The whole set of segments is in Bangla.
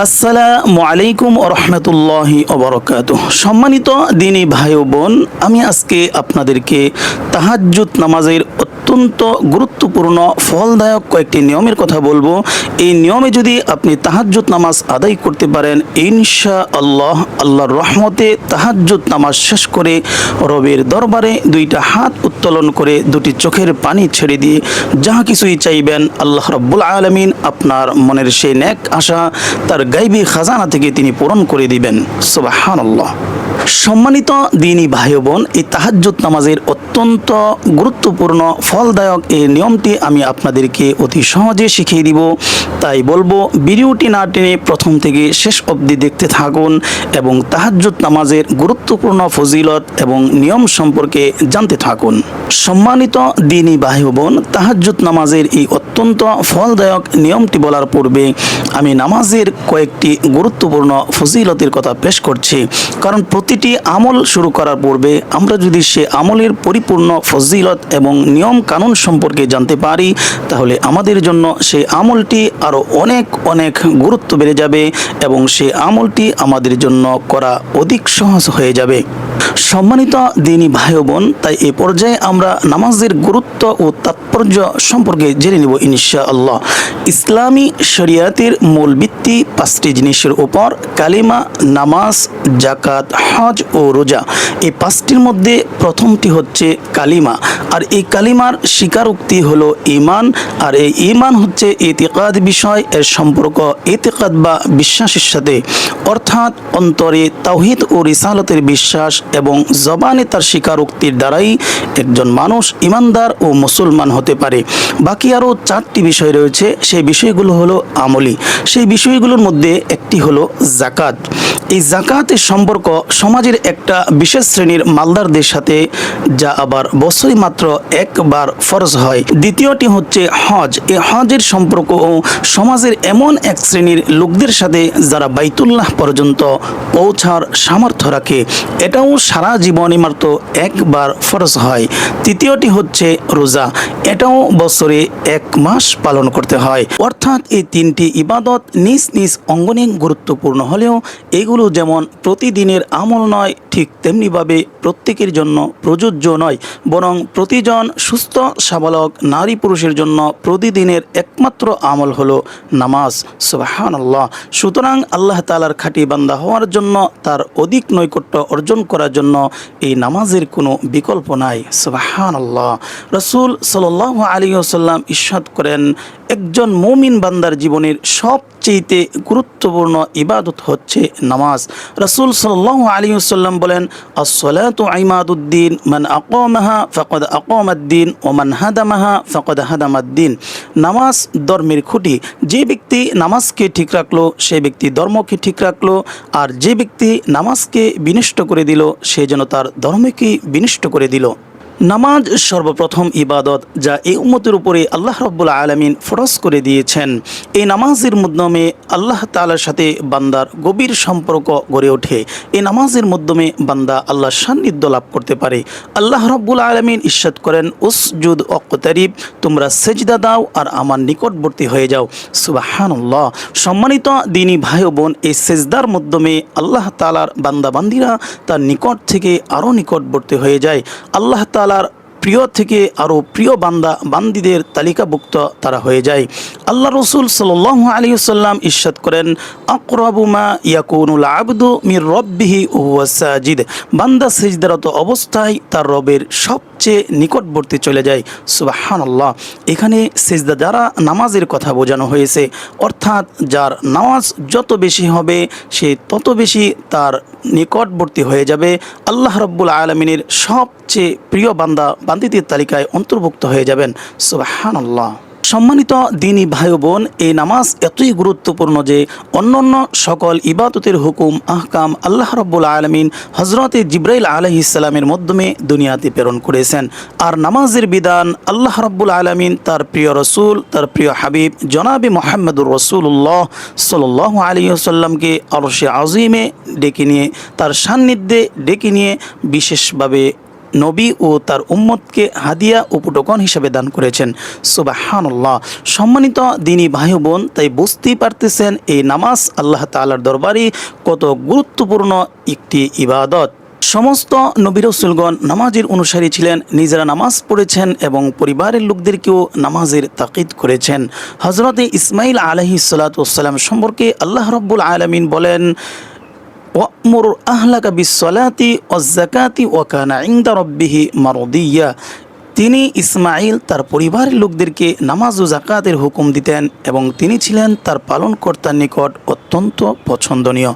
আসসালামু আলাইকুম রহমতুল্লাহি অবরকাত সম্মানিত দিনী ভাই বোন আমি আজকে আপনাদেরকে তাহাজ্জুদ নামাজের অত্যন্ত গুরুত্বপূর্ণ, ফলদায়ক কয়েকটি নিয়মের কথা বলব। এই নিয়মে যদি আপনি তাহাজ্জুদ নামাজ আদায় করতে পারেন ইনশা আল্লাহ আল্লাহর রহমতে তাহাজ্জুদ নামাজ শেষ করে রবের দরবারে দুইটা হাত উত্তোলন করে দুটি চোখের পানি ছেড়ে দিয়ে যাহা কিছুই চাইবেন, আল্লাহ রব্বুল আলমিন আপনার মনের সেই ন্যাক আশা তার গাইবী খাজানা থেকে তিনি পূরণ করে দিবেন। সুবাহানাল্লাহ। সম্মানিত দিনী ভাই বোন, এই তাহাজ্জুদ নামাজের অত্যন্ত গুরুত্বপূর্ণ ফলদায়ক এই নিয়মটি আমি আপনাদেরকে অতি সহজে শিখিয়ে দিব। তাই বলব, ভিডিওটি না টেনে প্রথম থেকে শেষ অবধি দেখতে থাকুন এবং তাহাজ্জুদ নামাজের গুরুত্বপূর্ণ ফজিলত এবং নিয়ম সম্পর্কে জানতে থাকুন। সম্মানিত দিনী ও বোন তাহাজ্জুদ নামাজের এই অত্যন্ত ফলদায়ক নিয়মটি বলার পূর্বে আমি নামাজের কয়েকটি গুরুত্বপূর্ণ ফজিলতের কথা পেশ করছি। কারণ প্রতিটি আমল শুরু করার পূর্বে আমরা যদি সে আমলের পরিপূর্ণ ফজিলত এবং নিয়ম কানুন সম্পর্কে জানতে পারি, তাহলে আমাদের জন্য সেই আমলটি আরও অনেক অনেক গুরুত্ব বেড়ে যাবে এবং সেই আমলটি আমাদের জন্য করা অধিক সহজ হয়ে যাবে। সম্মানিত দিনী ভাই বোন তাই এ পর্যায়ে আমরা নামাজের গুরুত্ব ও তাৎপর্য সম্পর্কে জেনে নেব ইনশা আল্লাহ ইসলামী শরিয়াতের মূল ভিত্তি পাঁচটি জিনিসের উপর কালিমা, নামাজ জাকাত হজ ও রোজা। এই পাঁচটির মধ্যে প্রথমটি হচ্ছে কালিমা। আর এই কালিমার স্বীকারোক্তি হলো ইমান আর এই ইমান হচ্ছে ইতিকাদ বিষয়, এর সম্পর্ক ইতিকাদ বা বিশ্বাসের সাথে। অর্থাৎ অন্তরে তাওহিদ ও রিসালতের বিশ্বাস এবং জবানে তার স্বীকারোক্তির দ্বারাই একজন মানুষ ইমানদার ও মুসলমান হতে পারে। বাকি আরও চারটি বিষয় রয়েছে, সেই বিষয়গুলো হলো আমলি। সেই বিষয়গুলোর মধ্যে একটি হলো জাকাত এই জাকাতের সম্পর্ক সমাজের একটা বিশেষ শ্রেণির মালদারদের সাথে, যা আবার বছরই মাত্র একবার ফরজ হয়। দ্বিতীয়টি হচ্ছে হজ। এই হজের সম্পর্ক সমাজের এমন এক শ্রেণির লোকদের সাথে যারা বাইতুল্লাহ পর্যন্ত পৌঁছার সামর্থ্য রাখে, এটাও সারা জীবনে মাত্র একবার ফরজ হয়। তৃতীয়টি হচ্ছে রোজা। এটাও বছরে এক মাস পালন করতে হয়। অর্থাৎ এই তিনটি ইবাদত নিজ নিজ অঙ্গনে গুরুত্বপূর্ণ হলেও এগুলো যেমন প্রতিদিনের আমল নয়, ঠিক তেমনিভাবে প্রত্যেকের জন্য প্রযোজ্য নয়। বরং প্রতিজন সুস্থ, সাবালক নারী পুরুষের জন্য প্রতিদিনের একমাত্র আমল হলো নামাজ। সুবাহান আল্লাহ সুতরাং আল্লাহ তালার খাঁটি বান্দা হওয়ার জন্য, তার অধিক নৈকট্য অর্জন করার জন্য এই নামাজের কোনো বিকল্প নাই। সুবাহান আল্লাহ রসুল সাল্লাহ আলী আসাল্লাম ইস্বাদ করেন, একজন মৌমিন বান্দার জীবনের সবচেয়েতে গুরুত্বপূর্ণ ইবাদত হচ্ছে নামাজ। রসুল সাল্লাহ আলী আসাল্লাম বলেন আসলাতু আইমাদুদ্দিন মান আকমাহা ফকদ আকমাদ্দিন ও মান হাদামাহা ফকদ হাদামাদ্দিন নামাজ ধর্মের খুঁটি। যে ব্যক্তি নামাজকে ঠিক রাখল, সে ব্যক্তি ধর্মকে ঠিক রাখল, আর যে ব্যক্তি নামাজকে বিনষ্ট করে দিল, সে যেন তার ধর্মকে বিনষ্ট করে দিল। নামাজ সর্বপ্রথম ইবাদত যা এই উম্মতের উপরে আল্লাহ রব্বুল আলমিন ফরজ করে দিয়েছেন। এই নামাজের মাধ্যমে আল্লাহ তালার সাথে বান্দার গভীর সম্পর্ক গড়ে ওঠে। এই নামাজের মাধ্যমে বান্দা আল্লাহর সান্নিধ্য লাভ করতে পারে। আল্লাহ রব্বুল আলমিন ইস্বাদ করেন, উসজুদ অকতারিব তোমরা সেজদা দাও আর আমার নিকটবর্তী হয়ে যাও। সুবাহানুল্লাহ। সম্মানিত দিনী ভাই বোন, এই সেজদার মাধ্যমে আল্লাহ তালার বান্দাবান্দিরা তার নিকট থেকে আরও নিকটবর্তী হয়ে যায়। আল্লাহ তালা তালার প্রিয় থেকে আরও প্রিয় বান্দা, বান্দিদের তালিকাভুক্ত তারা হয়ে যায়। আল্লাহ রসুল সাল আলী সাল্লাম ইস্বাদ করেন আকরাবুমা ইয়াকুনুল আবদু মির রব্বিহি ওয়াসাজিদ বান্দা সেজদারত অবস্থায় তার রবের সবচেয়ে নিকটবর্তী চলে যায়। সুবাহান আল্লাহ এখানে সেজদা যারা নামাজের কথা বোঝানো হয়েছে। অর্থাৎ যার নামাজ যত বেশি হবে, সে তত বেশি তার নিকটবর্তী হয়ে যাবে। আল্লাহ রব্বুল আলমিনের সবচেয়ে প্রিয় বান্দা বান্দিদের তালিকায় অন্তর্ভুক্ত হয়ে যাবেন। সুবাহান আল্লাহ সম্মানিত দিনী ভাই বোন এই নামাজ এতই গুরুত্বপূর্ণ যে অন্যান্য সকল ইবাদতের হুকুম, আহকাম আল্লাহ রব্বুল আলমিন হজরত জিব্রাইল আলহ ইসলামের মাধ্যমে দুনিয়াতে প্রেরণ করেছেন। আর নামাজের বিধান আল্লাহ রব্বুল আলমিন তার প্রিয় রসুল, তার প্রিয় হাবিব জনাবি মোহাম্মদুর রসুল্লাহ সাল্লাহ আলী আসাল্লামকে আরশে আজিমে ডেকে নিয়ে, তার সান্নিধ্যে ডেকে নিয়ে বিশেষভাবে নবী ও তার উম্মতকে হাদিয়া ও উপটকন হিসেবে দান করেছেন। সুবাহানুল্লাহ। সম্মানিত দিনী ভাই বোন তাই বুঝতেই পারতেছেন এই নামাজ আল্লাহ তালার দরবারে কত গুরুত্বপূর্ণ একটি ইবাদত। সমস্ত নবী রসুলগণ নামাজের অনুসারী ছিলেন, নিজেরা নামাজ পড়েছেন এবং পরিবারের লোকদেরকেও নামাজের তাকিদ করেছেন। হজরতে ইসমাইল আলহি সালাতাম সম্পর্কে আল্লাহ রব্বুল আলমিন বলেন ওয়ামুর আহলাকা বিসলাতি ওয়াজাকাতি ওয়াকানা ইনদা রব্বিহি মারদিয়া। তিনি ইসমাইল তার পরিবারের লোকদেরকে নামাজ ও জাকাতের হুকুম দিতেন এবং তিনি ছিলেন তার পালনকর্তার নিকট অত্যন্ত পছন্দনীয়।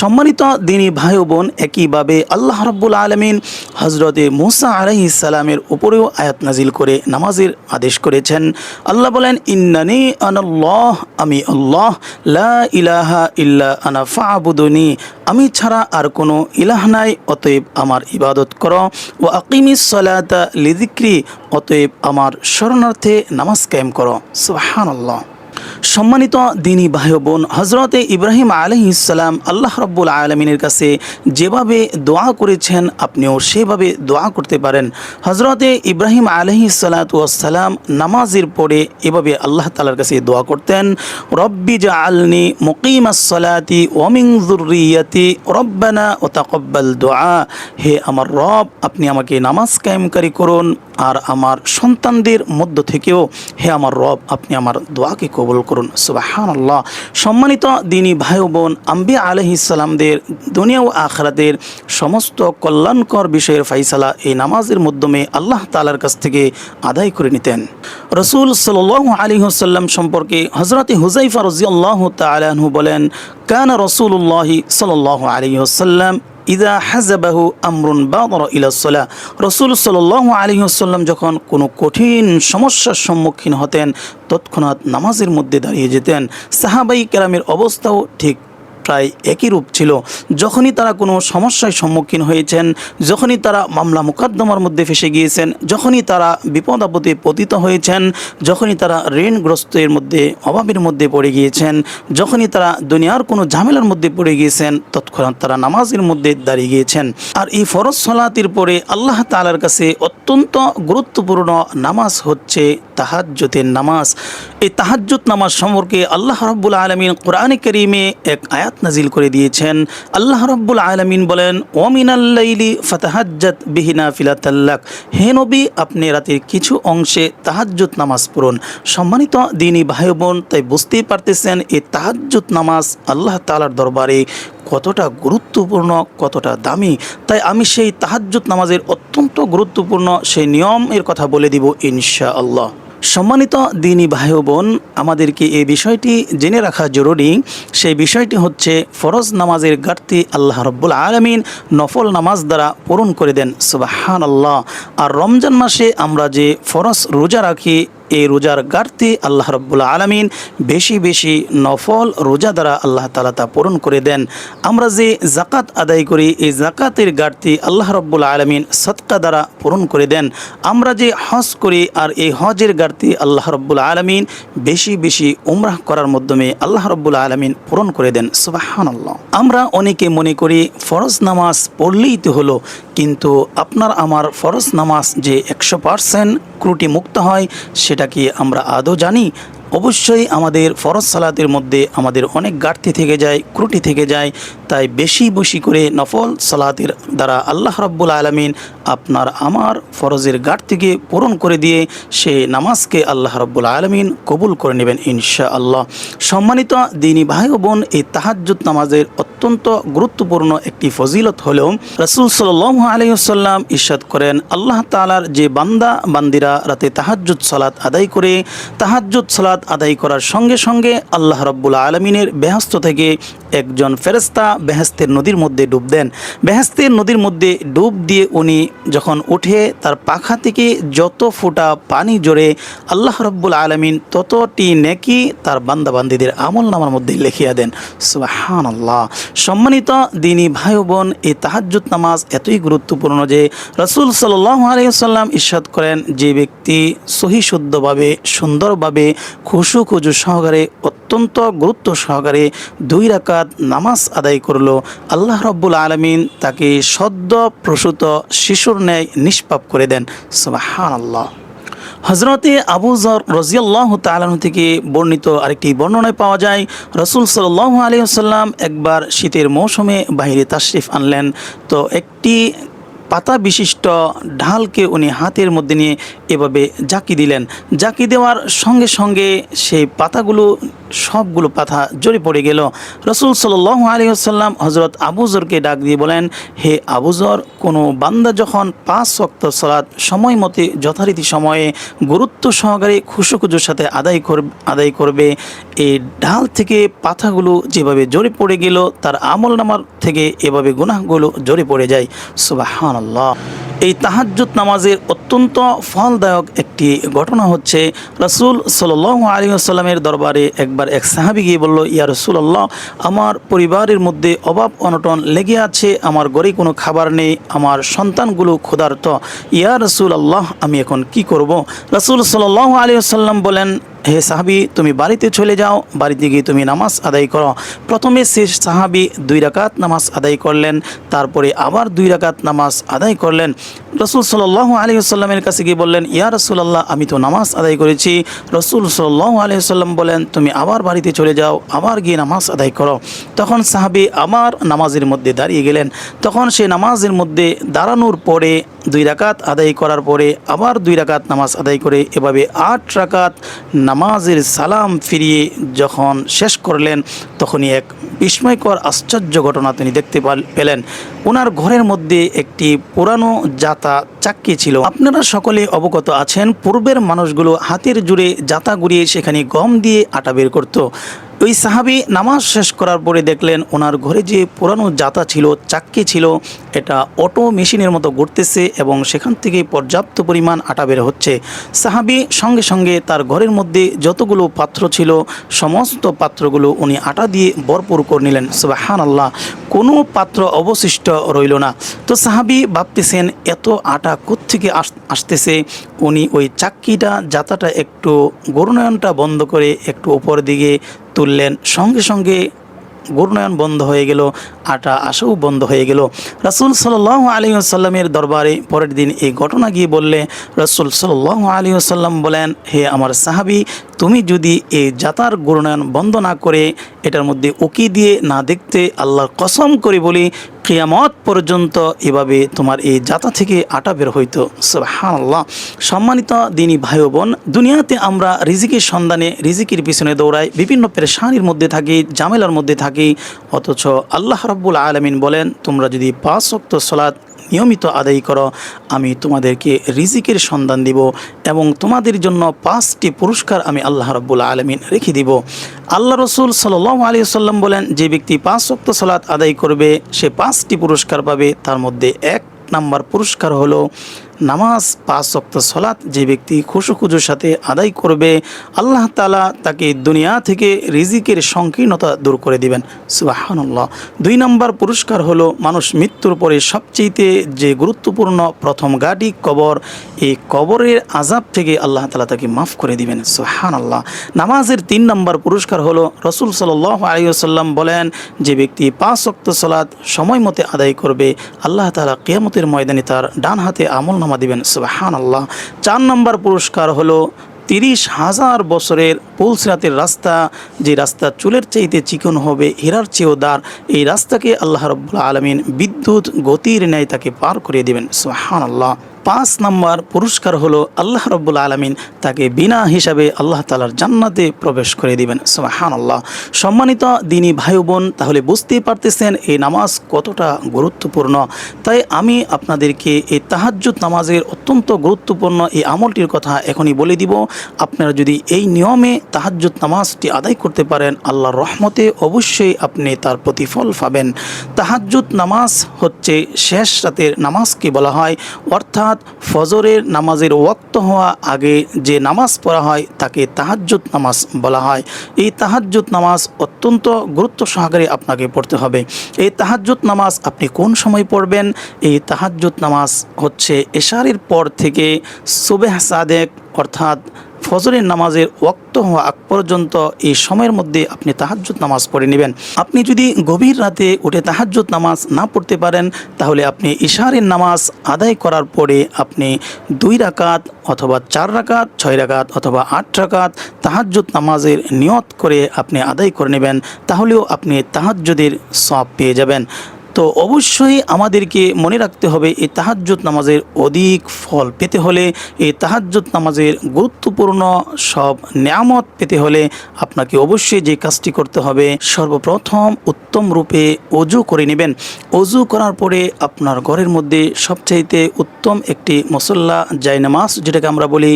সম্মানিত দিনী ভাই বোন একইভাবে আল্লাহ রব্বুল আলমিন হজরতে মুসা আলহি ইসালামের উপরেও আয়াত নাজিল করে নামাজের আদেশ করেছেন। আল্লাহ বলেন, ইন্নানি আনাল্লাহ, আমি আল্লাহ, লা ইলাহা ইল্লা আনা ফাবুদনি আমি ছাড়া আর কোনো ইলাহ নাই, অতএব আমার ইবাদত কর। ও আকিমিস সলাতা লিদিক্রি অতএব আমার শরণার্থে নামাজ কায়েম করো। সুবহানাল্লাহ। সম্মানিত দিনী ভাই বোন হজরতে ইব্রাহিম আলহ ইসলাম আল্লাহ রব্বুল আলমিনের কাছে যেভাবে দোয়া করেছেন, আপনিও সেভাবে দোয়া করতে পারেন। হজরতে ইব্রাহিম আলহি সালাতাম নামাজের পরে এভাবে আল্লাহ তালার কাছে দোয়া করতেন, রব্বি জা আলনি মুকিমাসলাতি ওমিং জুরিয়াতি রব্বানা ও তাকব্বাল দোয়া হে আমার রব, আপনি আমাকে নামাজ কায়েমকারী করুন, আর আমার সন্তানদের মধ্য থেকেও, হে আমার রব, আপনি আমার দোয়াকে কবুল করুন। সুবাহান আল্লাহ সম্মানিত দিনী ভাই বোন আম্বি আলহ ইসলামদের দুনিয়া ও আখরাতের সমস্ত কল্যাণকর বিষয়ের ফাইসালা এই নামাজের মাধ্যমে আল্লাহ তালার কাছ থেকে আদায় করে নিতেন। রসুল সাল আলী সাল্লাম সম্পর্কে হজরত হুজাইফা রজিয়াল্লাহ তালাহু বলেন, কান রসুল্লাহি সাল আলী সাল্লাম ইদা হাজাবাহু আমরুন বাদর ইলাসলা রসুল সাল্লাহ আলী আসাল্লাম যখন কোনো কঠিন সমস্যার সম্মুখীন হতেন, তৎক্ষণাৎ নামাজের মধ্যে দাঁড়িয়ে যেতেন। সাহাবাই কেরামের অবস্থাও ঠিক প্রায় একই রূপ ছিল। যখনই তারা কোনো সমস্যার সম্মুখীন হয়েছেন, যখনই তারা মামলা মোকদ্দমার মধ্যে ফেসে গিয়েছেন, যখনই তারা বিপদ আপদে পতিত হয়েছেন, যখনই তারা ঋণগ্রস্তের মধ্যে, অভাবের মধ্যে পড়ে গিয়েছেন, যখনই তারা দুনিয়ার কোনো ঝামেলার মধ্যে পড়ে গিয়েছেন, তৎক্ষণাৎ তারা নামাজের মধ্যে দাঁড়িয়ে গিয়েছেন। আর এই ফরজ সলাতির পরে আল্লাহ তালার কাছে অত্যন্ত গুরুত্বপূর্ণ নামাজ হচ্ছে তাহাজ্জতের নামাজ। এই তাহাজ্জুত নামাজ সম্পর্কে আল্লাহ রব্বুল আলমিন কোরআনে করিমে এক আয়াত নাজিল করে দিয়েছেন। আল্লাহ রব্বুল আলমিন বলেন ওমিনাল্লাইলি ফাতাহাজ্জাত বিহিনা ফিলাতাল্লাক হে নবী, আপনি রাতের কিছু অংশে তাহাজ্জুত নামাজ পড়ুন। সম্মানিত দিনী ভাই বোন তাই বুঝতেই পারতেছেন, এই তাহাজ্জুত নামাজ আল্লাহ তালার দরবারে কতটা গুরুত্বপূর্ণ, কতটা দামি। তাই আমি সেই তাহাজ্জুত নামাজের অত্যন্ত গুরুত্বপূর্ণ সেই নিয়মের কথা বলে দিব ইনশা আল্লাহ সম্মানিত দিনই ভাই বোন আমাদেরকে এই বিষয়টি জেনে রাখা জরুরি। সেই বিষয়টি হচ্ছে, ফরজ নামাজের ঘাটতি আল্লাহ রব্বুল আলমিন নফল নামাজ দ্বারা পূরণ করে দেন। সুবাহান আল্লাহ আর রমজান মাসে আমরা যে ফরজ রোজা রাখি এই রোজার ঘাটতি আল্লাহ রব্বুল আলমিন বেশি বেশি নফল রোজা দ্বারা আল্লাহ তালা তা পূরণ করে দেন। আমরা যে জাকাত আদায় করি, এই জাকাতের ঘাটতি আল্লাহ রব্বুল আলমিন সৎকা দ্বারা পূরণ করে দেন। আমরা যে হজ করি আর এই হজের ঘাটতি আল্লাহ রব্বুল আলমিন বেশি বেশি উমরাহ করার মাধ্যমে আল্লাহ রব্বুল আলমিন পূরণ করে দেন। সুবাহান আল্লাহ আমরা অনেকে মনে করি ফরজ নামাজ পড়লেই তো হলো, কিন্তু আপনার আমার ফরজ নামাজ যে একশো পারসেন্ট ক্রুটি মুক্ত হয়, সেটা কি আমরা আদৌ জানি? অবশ্যই আমাদের ফরজ সালাতের মধ্যে আমাদের অনেক ঘাটতি থেকে যায় ক্রুটি থেকে যায়। তাই বেশি বেশি করে নফল সালাতের দ্বারা আল্লাহ রব্বুল আলমিন আপনার আমার ফরজের ঘাটতিকে পূরণ করে দিয়ে সে নামাজকে আল্লাহ রব্বুল আলমিন কবুল করে নেবেন ইনশা আল্লাহ সম্মানিত দিনী ভাই বোন, এই তাহাজ্জুদ নামাজের অত্যন্ত গুরুত্বপূর্ণ একটি ফজিলত হলেও রসুল সাল আলহিসাল্লাম ইস্বাদ করেন, আল্লাহ তালার যে বান্দা বান্দিরা রাতে তাহাজ্জুদ সালাত আদায় করে, তাহাজ্জুদ সালাত আদায় করার সঙ্গে সঙ্গে আল্লাহ রব্বুল আলমিনের বেহস্ত থেকে একজন ফেরেস্তা বেহেস্তের নদীর মধ্যে ডুব দেন। বেহেস্তের নদীর মধ্যে ডুব দিয়ে উনি যখন উঠে, তার পাখা থেকে যত ফোঁটা পানি জোরে আল্লাহ রব্বুল আলমিন ততটি নেকি তার বান্দাবান্দিদের আমল নামার মধ্যে লিখিয়া দেন। সুবাহান আল্লাহ সম্মানিত দিনী ভাই বোন এই তাহাজ্জুদ নামাজ এতই গুরুত্বপূর্ণ যে রসুল সাল্লাহ আলিয়াল্লাম ইস্বাদ করেন, যে ব্যক্তি সহি শুদ্ধভাবে, সুন্দরভাবে খুশু খুজু সহকারে, অত্যন্ত গুরুত্ব সহকারে দুই রাকাত নামাজ আদায় করল। আল্লাহ রব্বুল আলমিন তাকে সদ্য প্রসূত শিশুর ন্যায় নিষ্পাপ করে দেন। সুবাহান আল্লাহ হজরতে আবু জর রজিয়াল্লাহ তালাহ থেকে বর্ণিত আরেকটি বর্ণনায় পাওয়া যায়, রসুল সাল্লাহ আলী আসাল্লাম একবার শীতের মৌসুমে বাহিরে তাশরিফ আনলেন। তো একটি পাতা বিশিষ্ট ঢালকে উনি হাতের মধ্যে নিয়ে এভাবে জাকি দিলেন। জাকি দেওয়ার সঙ্গে সঙ্গে সেই পাতাগুলো সবগুলো পাথা জড়ে পড়ে গেল। রসুল সাল্লাহ আলী আসাল্লাম হজরত আবুজরকে ডাক দিয়ে বলেন, হে আবুজর কোনো বান্দা যখন পাঁচ শক্ত সলাৎ সময় মতে যথারীতি সময়ে গুরুত্ব সহকারে খুশুখুজুর সাথে আদায় করবে আদায় করবে, এই ঢাল থেকে পাথাগুলো যেভাবে জড়ে পড়ে গেল, তার আমল নামার থেকে এভাবে গুনাহগুলো জড়ে পড়ে যায়। আল্লাহ এই তাহাজ্জুদ নামাজের অত্যন্ত ফলদায়ক একটি ঘটনা হচ্ছে, রসুল সাল আলী আসসালামের দরবারে একবার এক সাহাবি গিয়ে বলল, ইয়া রসুল্লাহ আমার পরিবারের মধ্যে অভাব অনটন লেগে আছে, আমার গড়ে কোনো খাবার নেই, আমার সন্তানগুলো ক্ষুধার্ত। ইয়া রসুল আল্লাহ আমি এখন কি করব? রসুল সাল আলী বলেন হে সাহাবি, তুমি বাড়িতে চলে যাও, বাড়িতে গিয়ে তুমি নামাজ আদায় করো। প্রথমে সে সাহাবি দুই রাকাত নামাজ আদায় করলেন, তারপরে আবার দুই রাকাত নামাজ আদায় করলেন। রসুল সাল্লাহ আলী আসাল্লামের কাছে গিয়ে বললেন, ইয়া রসুল্লাহ আমি তো নামাজ আদায় করেছি। রসুল সাল্লাহ আলী আসাল্লাম বলেন, তুমি আবার বাড়িতে চলে যাও, আবার গিয়ে নামাজ আদায় করো। তখন সাহাবি আবার নামাজের মধ্যে দাঁড়িয়ে গেলেন। তখন সে নামাজের মধ্যে দাঁড়ানোর পরে দুই রাকাত আদায় করার পরে আবার দুই রাকাত নামাজ আদায় করে, এভাবে আট রাকাত নামাজের সালাম ফিরিয়ে যখন শেষ করলেন, তখনই এক বিস্ময়কর, আশ্চর্য ঘটনা তিনি দেখতে পেলেন। ওনার ঘরের মধ্যে একটি পুরানো জাতা চাক্কি ছিল। আপনারা সকলে অবগত আছেন, পূর্বের মানুষগুলো হাতের জুড়ে জাতা গুড়িয়ে সেখানে গম দিয়ে আটা বের করতো। ওই সাহাবি নামাজ শেষ করার পরে দেখলেন ওনার ঘরে যে পুরানো জাতা ছিল, চাক্কি ছিল, এটা অটো মেশিনের মতো ঘুরতেছে এবং সেখান থেকে পর্যাপ্ত পরিমাণ আটা বের হচ্ছে। সাহাবি সঙ্গে সঙ্গে তার ঘরের মধ্যে যতগুলো পাত্র ছিল, সমস্ত পাত্রগুলো উনি আটা দিয়ে ভরপুর করে নিলেন। সুবাহান আল্লাহ কোনো পাত্র অবশিষ্ট রইল না। তো সাহাবি ভাবতেছেন, এত আটা কোত্থেকে আসতেছে? উনি ওই চাক্কিটা জাতাটা একটু গরুনয়নটা বন্ধ করে একটু উপর দিকে তুললেন সঙ্গে সঙ্গে গুরুনায়ন বন্ধ হয়ে গেল, আটা আশাও বন্ধ হয়ে গেল। রাসুল সাল্লাহ আলী আসাল্লামের দরবারে পরের দিন এই ঘটনা গিয়ে বললে, রসুল সাল্লাহ আলী আসাল্লাম বলেন, হে আমার সাহাবি তুমি যদি এই জাতার গুরুনয়ন বন্ধ না করে এটার মধ্যে উকি দিয়ে না দেখতে আল্লাহর কসম করে বলি, কিয়ামত পর্যন্ত এভাবে তোমার এই জাতা থেকে আটা বের হইতো। আল্লাহ সম্মানিত দিনী ভাই বোন দুনিয়াতে আমরা রিজিকের সন্ধানে, রিজিকের পিছনে দৌড়াই, বিভিন্ন পেরেশানির মধ্যে থাকি জামেলার মধ্যে থাকি, অথচ আল্লাহ রব্বুল আলমিন বলেন, তোমরা যদি পাঁচ শক্ত সলাৎ নিয়মিত আদায় করো। আমি তোমাদেরকে রিজিকের সন্ধান দিব এবং তোমাদের জন্য পাঁচটি পুরস্কার আমি আল্লাহ রব্বুল আলমিন রেখে দিব। আল্লাহ রসুল সাল্লাম আলী সাল্লাম বলেন, যে ব্যক্তি পাঁচ শক্ত সলাৎ আদায় করবে, সে পাঁচটি পুরস্কার পাবে। তার মধ্যে এক নাম্বার পুরস্কার হলো নামাজ, পাঁচ শক্ত সলাৎ যে ব্যক্তি খুশুখুজুর সাথে আদায় করবে, আল্লাহ তালা তাকে দুনিয়া থেকে রিজিকের সংকীর্ণতা দূর করে দিবেন। সুবাহান্লাহ দুই নম্বর পুরস্কার হলো মানুষ মৃত্যুর পরে সবচেয়েতে যে গুরুত্বপূর্ণ প্রথম গাড়ি কবর, এই কবরের আজাব থেকে আল্লাহ তালা তাকে মাফ করে দিবেন। সুহান আল্লাহ নামাজের তিন নম্বর পুরস্কার হলো রসুল সাল আলিয়াল্লাম বলেন, যে ব্যক্তি পাঁচ শক্ত সলাৎ সময় মতে আদায় করবে, আল্লাহ তালা কেয়ামতের ময়দানে তার ডান হাতে আমল নামা দিবেন। সুবাহান আল্লাহ চার নম্বর পুরস্কার হলো তিরিশ হাজার বছরের পুলসিরাতের রাস্তা, যে রাস্তা চুলের চাইতে চিকন হবে, হীরার চেয়েও দার, এই রাস্তাকে আল্লাহ রব্লা আলমিন বিদ্যুৎ গতির ন্যায় তাকে পার করিয়ে দেবেন। সুহান আল্লাহ পাঁচ নম্বর পুরস্কার হলো আল্লাহ রব্বুল আলমিন, তাকে বিনা হিসাবে আল্লাহ তালার জান্নাতে প্রবেশ করে দিবেন। সুহান আল্লাহ সম্মানিত দিনী ভাই বোন তাহলে বুঝতেই পারতেছেন এই নামাজ কতটা গুরুত্বপূর্ণ। তাই আমি আপনাদেরকে এই তাহাজ্জুদ নামাজের অত্যন্ত গুরুত্বপূর্ণ এই আমলটির কথা এখনই বলে দিব। আপনারা যদি এই নিয়মে তাহাজ্জুদ নামাজটি আদায় করতে পারেন, আল্লাহর রহমতে অবশ্যই আপনি তার প্রতিফল পাবেন। তাহাজ্জুদ নামাজ হচ্ছে শেষ রাতের নামাজকে বলা হয়, অর্থাৎ ফজরের নামাজের ওয়াক্ত হওয়া আগে যে নামাজ পড়া হয়, তাকে তাহাজ্জুদ নামাজ বলা হয়। এই তাহাজ্জুদ নামাজ অত্যন্ত গুরুত্ব সহকারে আপনাকে পড়তে হবে। এই তাহাজ্জুদ নামাজ আপনি কোন সময় পড়বেন? এই তাহাজ্জুদ নামাজ হচ্ছে এশারের পর থেকে সুবেহ সাদেক, অর্থাৎ ফজরের নামাজের ওক্ত হওয়া আগ পর্যন্ত এই সময়ের মধ্যে আপনি তাহাজ্জুদ নামাজ পড়ে নেবেন। আপনি যদি গভীর রাতে উঠে তাহাজ্জুদ নামাজ না পড়তে পারেন, তাহলে আপনি ইশারের নামাজ আদায় করার পরে আপনি দুই রাকাত অথবা চার রাকাত, ছয় রাকাত অথবা আট রাকাত তাহাজ্জুদ নামাজের নিয়ত করে আপনি আদায় করে নেবেন, তাহলেও আপনি তাহাজ্জুদের সব পেয়ে যাবেন। তো অবশ্যই আমাদেরকে মনে রাখতে হবে এই তাহাজ্জুদ নামাজের অধিক ফল পেতে হলে, এই তাহাজ্জুদ নামাজের গুরুত্বপূর্ণ সব নিয়ামত পেতে হলে আপনাকে অবশ্যই যে কাজটি করতে হবে, সর্বপ্রথম উত্তম রূপে অজু করে নেবেন। অজু করার পরে আপনার ঘরের মধ্যে সবচাইতে উত্তম একটি মসল্লা, জায়নামাজ, যেটাকে আমরা বলি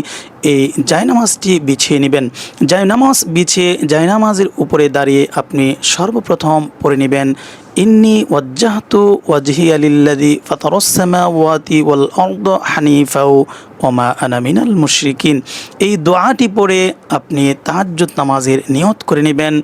এই জায়নামাজটি বিছিয়ে নেবেন। জায়নামাজ বিছিয়ে জায়নামাজের উপরে দাঁড়িয়ে আপনি সর্বপ্রথম পড়ে নেবেন, ইন্নি ওয়াজ্জাহতু ওয়াজহিয়া লিল্লাযী ফাতারাস সামাওয়াতি ওয়াল আরদ হানিফাও ওমা আনা মিনাল মুশরিকিন। এই দোয়াটি পড়ে আপনি তাহাজ্জুদ নামাজের নিয়ত করে নেবেন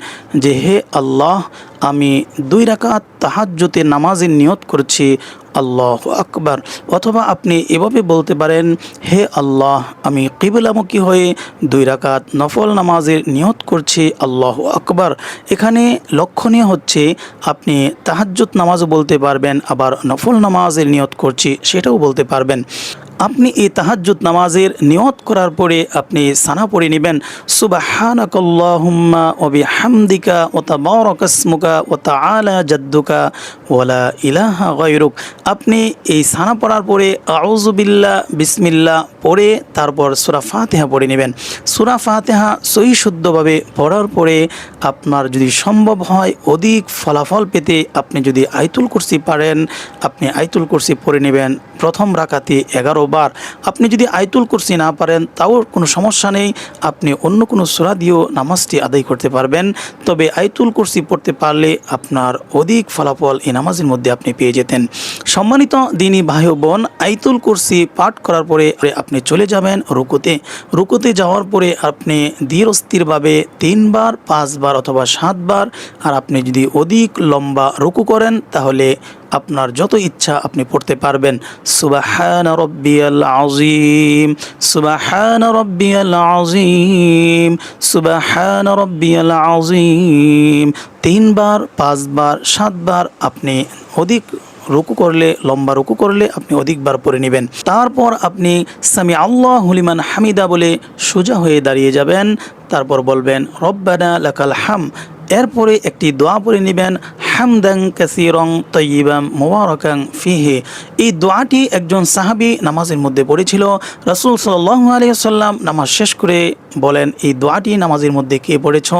যে, হে আল্লাহ আমি দুই রাকাত তাহাজ্জুতের নামাজের নিয়ত করছি, আল্লাহ আকবার। অথবা আপনি এভাবে বলতে পারেন, হে আল্লাহ, আমি কিবলামুখী হয়ে দুই রাকাত নফল নামাজের নিয়ত করছি, আল্লাহ আকবার। এখানে লক্ষণীয় হচ্ছে, আপনি তাহাজ্জুদ নামাজও বলতে পারবেন, আবার নফল নামাজের নিয়ত করছি, সেটাও বলতে পারবেন। আপনি এই তাহাজ্জুদ নামাজের নিয়ত করার পরে আপনি সানা পড়ে নেবেন। সুবাহানাকাল্লাহুম্মা ও তাআলা জাদ্দুকা ইলাহা আপনি এই সানা পড়ার পরে আউযুবিল্লাহ বিসমিল্লা পড়ে তারপর সুরা ফাতেহা পড়ে নেবেন। সুরা ফাতেহা সহি শুদ্ধভাবে পড়ার পরে আপনার যদি সম্ভব হয় অধিক ফলাফল পেতে আপনি যদি আইতুল কুরসি পারেন, আপনি আইতুল কুরসি পড়ে নেবেন প্রথম রাকাতে এগারো বার আপনি যদি আইতুল কুরসি না পারেন, তাও কোনো সমস্যা নেই। আপনি অন্য কোনো সুরা দিয়েও নামাজটি আদায় করতে পারবেন। তবে আইতুল কুরসি পড়তে পারলে আপনার অধিক ফলাফল এই নামাজের মধ্যে আপনি পেয়ে যেতেন। সম্মানিত দিনী ভাই বোন আইতুল কুরসি পাঠ করার পরে আপনি চলে যাবেন রুকুতে। রুকুতে যাওয়ার পরে আপনি ধীর স্থিরভাবে তিনবার, পাঁচবার অথবা সাতবার, আর আপনি যদি অধিক লম্বা রুকু করেন, তাহলে আপনার যত ইচ্ছা আপনি পড়তে পারবেন। সুবাহান রব্বিয়াল আজিম সুবাহান রব্বিয়াল আজিম সুবাহান রব্বিয়াল আজিম তিনবার, পাঁচবার, সাতবার আপনি অধিক রুকু করলে, লম্বা রুকু করলে আপনি অধিকবার পরে নেবেন। তারপর আপনি সামি আল্লাহ হুলিমান হামিদা বলে সোজা হয়ে দাঁড়িয়ে যাবেন। তারপর বলবেন, রব্বানা লাকাল হাম। এরপরে একটি দোয়া পরে নেবেন হামদাং কাসিরং তৈবাম মোবারকাং ফিহে। এই দোয়াটি একজন সাহাবি নামাজের মধ্যে পড়েছিল। রসুল সাল্লাহ আলিয়াল্লাম নামাজ শেষ করে বলেন, এই দোয়াটি নামাজের মধ্যে কে পড়েছ?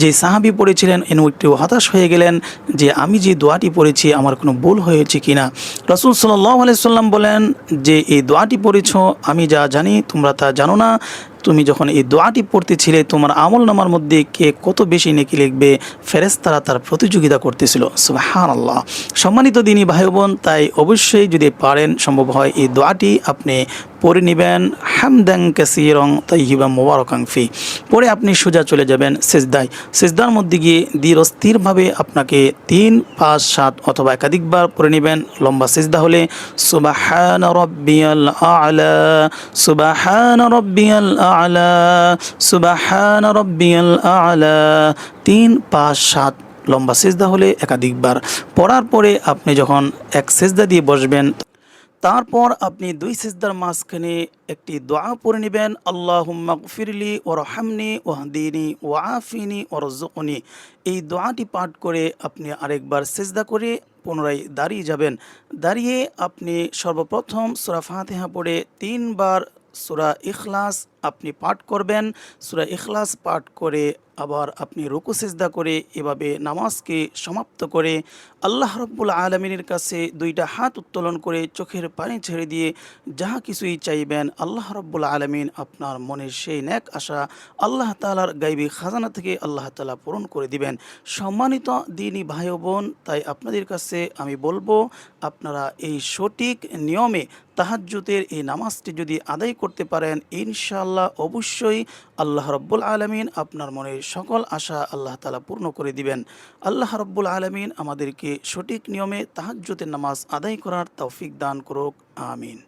যে সাহাবি পড়েছিলেন এনু একটু হতাশ হয়ে গেলেন যে, আমি যে দোয়াটি পড়েছি, আমার কোনো ভুল হয়েছে কি না? রসুল সাল্লাহ আলিয়াল্লাম বলেন যে, এই দোয়াটি পড়েছ, আমি যা জানি, তোমরা তা জানো না। তুমি যখন এই দোয়াটি পড়তেছিলে, তোমার আমল নামার মধ্যে কে কত বেশি নেকি লিখবে ফেরেস্তারা তার প্রতিযোগিতা করতেছিল। সুবাহান আল্লাহ সম্মানিত দিনী ভাই বোন তাই অবশ্যই যদি পারেন, সম্ভব হয় এই দোয়াটি আপনি পরে নেবেন। হামদাং কাসিরং তৈহিবা মোবারকাং ফি। পরে আপনি সোজা চলে যাবেন সেজদায়। সেজদার মধ্যে গিয়ে ধীরস্থিরভাবে আপনাকে তিন, পাঁচ, সাত অথবা একাধিকবার পরে নেবেন। লম্বা সেজদা হলে সুবাহান রব্বিয়াল সুবাহান রব্বিয়াল আলা। তিন, পাঁচ, সাত, লম্বা সেজদা হলে একাধিকবার। পড়ার পরে আপনি যখন এক সেজদা দিয়ে বসবেন, তারপর আপনি দুই সিজদার মাঝখানে একটি দোয়া পড়ে নেবেন আল্লাহ ফিরলি ও রহামনি ও হাদিনী ও আফিনি ও রজকনি এই দোয়াটি পাঠ করে আপনি আরেকবার সেজদা করে পুনরায় দাঁড়িয়ে যাবেন। দাঁড়িয়ে আপনি সর্বপ্রথম সুরা ফাতেহা পড়ে তিনবার সুরা ইখলাস আপনি পাঠ করবেন, সুরা ইখলাস পাঠ করে আবার আপনি রুকু, সেজদা করে এভাবে নামাজকে সমাপ্ত করে আল্লাহ রব্বুল আলমিনের কাছে দুইটা হাত উত্তোলন করে চোখের পানি ছেড়ে দিয়ে যাহা কিছুই চাইবেন, আল্লাহ রব্বুল আলমিন আপনার মনের সেই ন্যাক আশা আল্লাহ তালার গাইবী খাজানা থেকে আল্লাহ তালা পূরণ করে দিবেন। সম্মানিত দিনী ভাই বোন তাই আপনাদের কাছে আমি বলব, আপনারা এই সঠিক নিয়মে তাহাজ্জুতের এই নামাজটি যদি আদায় করতে পারেন ইনশাআল্লাহ, অবশ্যই আল্লাহ রব্বুল আলমিন আপনার মনের সকল আশা আল্লাহ তালা পূর্ণ করে দিবেন। আল্লাহ রব্বুল আলমিন আমাদেরকে সঠিক নিয়মে তাহাজ্যতের নামাজ আদায় করার তৌফিক দান করুক, আমিন।